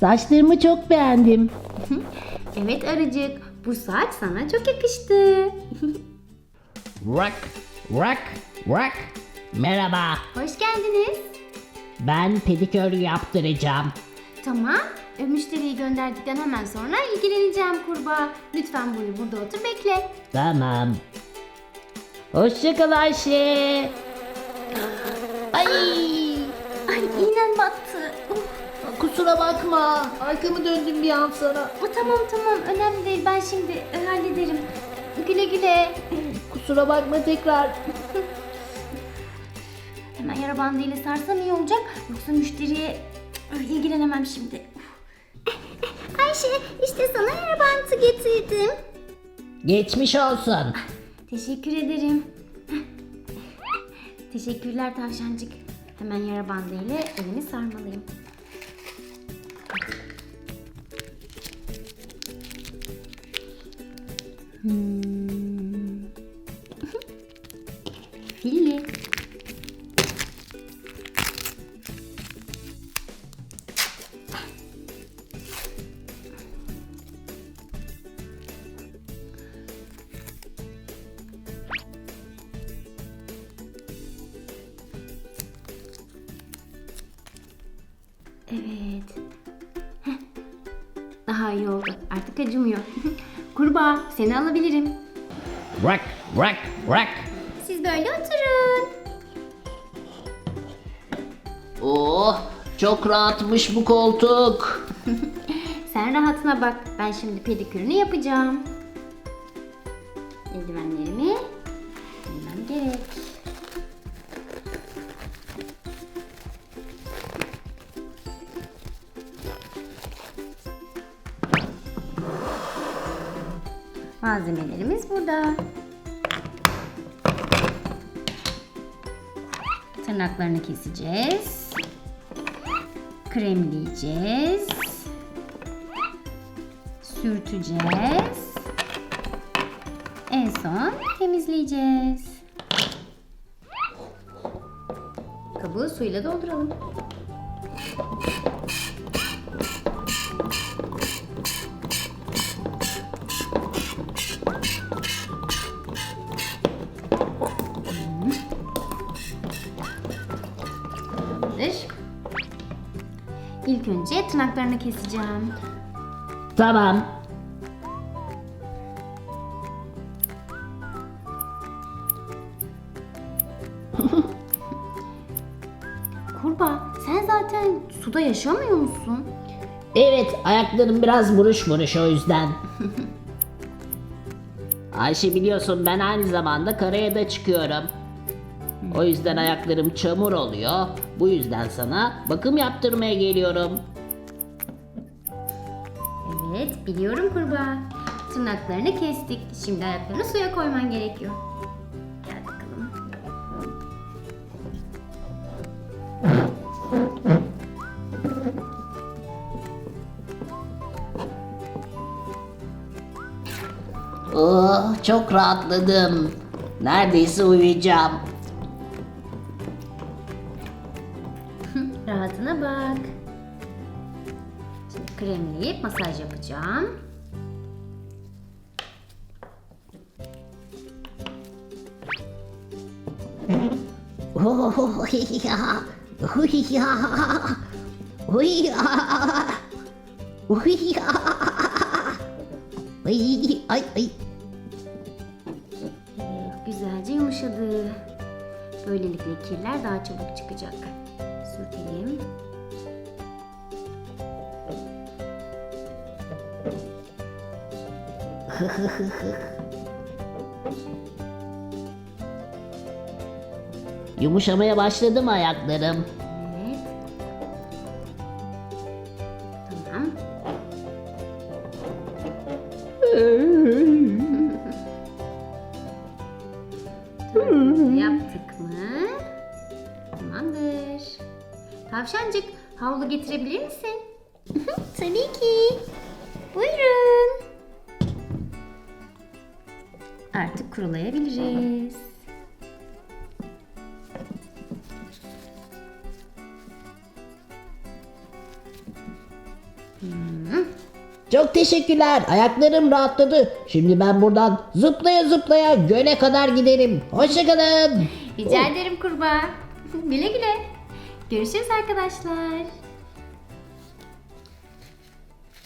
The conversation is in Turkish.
Saçlarımı çok beğendim. Evet arıcık, bu saç sana çok yakıştı. Rock, rock, rock. Merhaba, Hoş geldiniz. ben pedikür yaptıracağım. Tamam, e, müşteriyi gönderdikten hemen sonra ilgileneceğim kurbağa. Lütfen buyur burada otur bekle. Tamam. Hoşça kal Ayşe. Ay, Ay battı. Uf, kusura bakma. Arkamı döndüm bir an sana. bu tamam tamam önemli değil ben şimdi e, hallederim. Güle güle. Kusura bakma tekrar. Hemen yara bandıyla sarsam iyi olacak. Yoksa müşteriye ilgilenemem şimdi. Ayşe işte sana yara bandı getirdim. Geçmiş olsun. Teşekkür ederim. Teşekkürler tavşancık. Hemen yara bandıyla elini sarmalıyım. Hmm. Filli. Evet. Heh. Daha iyi oldu. Artık acımıyor. Kurbağa seni alabilirim. Rock, rock, rock. Siz böyle oturun. Oh, çok rahatmış bu koltuk. Sen rahatına bak. Ben şimdi pedikürünü yapacağım. Eldivenlerimi giymem gerek. Malzemelerimiz burada. Tırnaklarını keseceğiz. Kremleyeceğiz. Sürteceğiz. En son temizleyeceğiz. Kabuğu suyla dolduralım. İlk önce tırnaklarını keseceğim. Tamam. Kurbağa sen zaten suda yaşamıyor musun? Evet, ayaklarım biraz buruş buruş o yüzden. Ayşe biliyorsun ben aynı zamanda karaya da çıkıyorum. O yüzden ayaklarım çamur oluyor. Bu yüzden sana bakım yaptırmaya geliyorum. Evet biliyorum kurbağa. Tırnaklarını kestik. Şimdi ayaklarını suya koyman gerekiyor. Gel bakalım. Oh, çok rahatladım. Neredeyse uyuyacağım. Rahatına bak. Şimdi kremleyip masaj yapacağım. Oh, ya. Ay, ay, ay. Evet, güzelce yumuşadı. Böylelikle kirler daha çabuk çıkacak. Sürtelim. Yumuşamaya başladı mı ayaklarım? Evet. Tamam. Yaptık mı? Tavşancık havlu getirebilir misin? Tabii ki. Buyurun. Artık kurulayabiliriz. Çok teşekkürler. Ayaklarım rahatladı. Şimdi ben buradan zıplaya zıplaya göle kadar giderim. Hoşçakalın. Rica ederim kurbağa. güle güle. Görüşürüz arkadaşlar.